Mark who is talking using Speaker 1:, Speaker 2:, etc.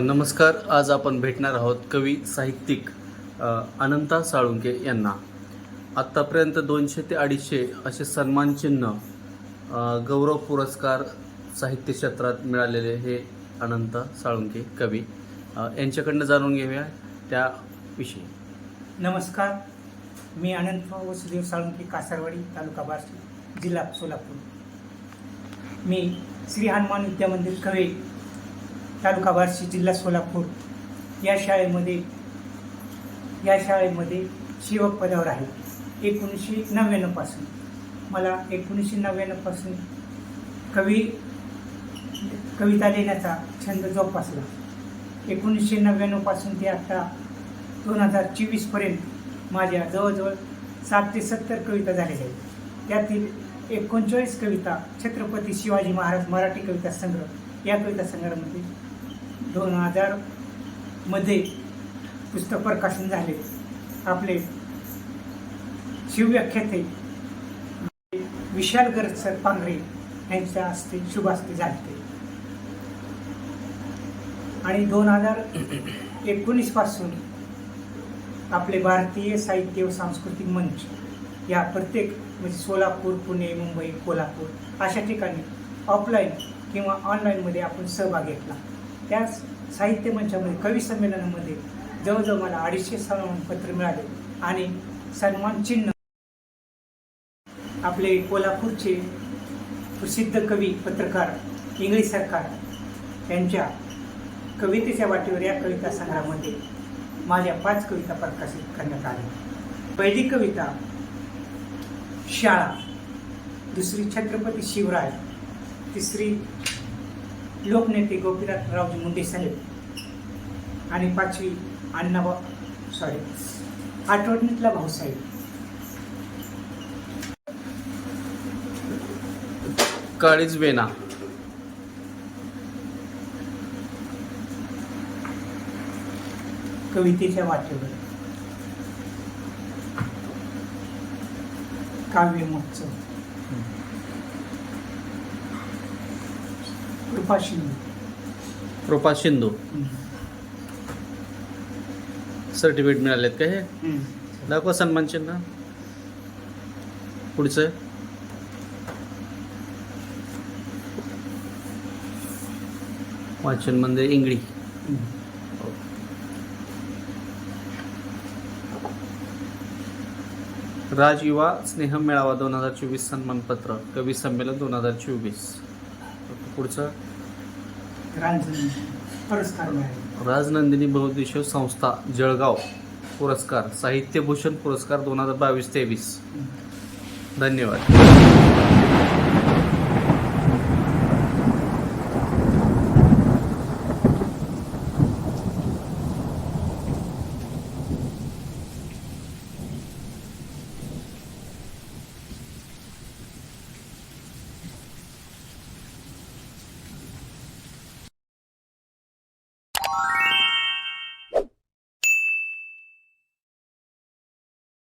Speaker 1: नमस्कार. आज आपण भेटणार आहोत कवी साहित्यिक अनंता साळुंके यांना. आत्तापर्यंत दोनशे ते अडीचशे असे सन्मानचिन्ह गौरव पुरस्कार साहित्य क्षेत्रात मिळालेले हे अनंता साळुंके कवी. यांच्याकडनं जाणून घेऊया त्याविषयी
Speaker 2: नमस्कार. मी अनंत वसुदेव साळुंके कासारवाडी तालुका बार्शी जिल्हा सोलापूर. मी श्री हनुमान विद्यामंदिर कवी तालुका बार्शी जिल्हा सोलापूर या शाळेमध्ये या शाळेमध्ये शिवक पदावर आहे. एकोणीसशे नव्याण्णवपासून मला एकोणीसशे नव्याण्णवपासून कवी कविता लिहिण्याचा छंद जोपासला. एकोणीसशे नव्याण्णवपासून ते आत्ता दोन हजार चोवीसपर्यंत माझ्या जवळजवळ सात ते सत्तर कविता झालेल्या आहेत. त्यातील एकोणचाळीस कविता छत्रपती शिवाजी महाराज मराठी कविता संग्रह या कविता संग्रहामध्ये दोन हजारमध्ये पुस्तक प्रकाशन झाले. आपले शिवव्याख्याते विशाल गरज सर पांघरे यांच्या हस्ते शुभ हस्ते झाले आणि दोन हजार एकोणीसपासून आपले भारतीय साहित्य व सांस्कृतिक मंच या प्रत्येक म्हणजे सोलापूर पुणे मुंबई कोल्हापूर अशा ठिकाणी ऑफलाईन किंवा ऑनलाईनमध्ये आपण सहभाग घेतला. त्या साहित्य मंचामध्ये कवी संमेलनामध्ये जवळजवळ मला अडीचशे सन्मानपत्र मिळाले. आणि सन्मान चिन्ह आपले कोल्हापूरचे प्रसिद्ध कवी पत्रकार इंगळी सरकार यांच्या कवितेच्या वाटेवर या कविता संग्रहामध्ये माझ्या पाच कविता प्रकाशित करण्यात आल्या. पहिली कविता शाळा. दुसरी छत्रपती शिवराय. तिसरी लोकनेते गोपीनाथरावजी मुंडे साहेब आणि पाचवी अण्णाबा सॉरी आठवणीतला भाऊसाहेब
Speaker 1: काळीज वेना
Speaker 2: कवितेच्या वाटेवर. काव्य महोत्सव कृपा शिंदे.
Speaker 1: कृपा शिंदू. सर्टिफिकेट मिळालेत का हे? दाखवा सन्मान चिन्ह. पुढचं. वाचन मंदिर इंगळी. राज युवा स्नेह मेळावा दोन हजार चोवीस सन्मानपत्र कवी संमेलन दोन हजार चोवीस. पुढचं.
Speaker 2: पुरस्कार मिळाले.
Speaker 1: राजनंदिनी बहुद्देशीय संस्था जळगाव. पुरस्कार. साहित्यभूषण पुरस्कार दोन हजार बावीस तेवीस. धन्यवाद.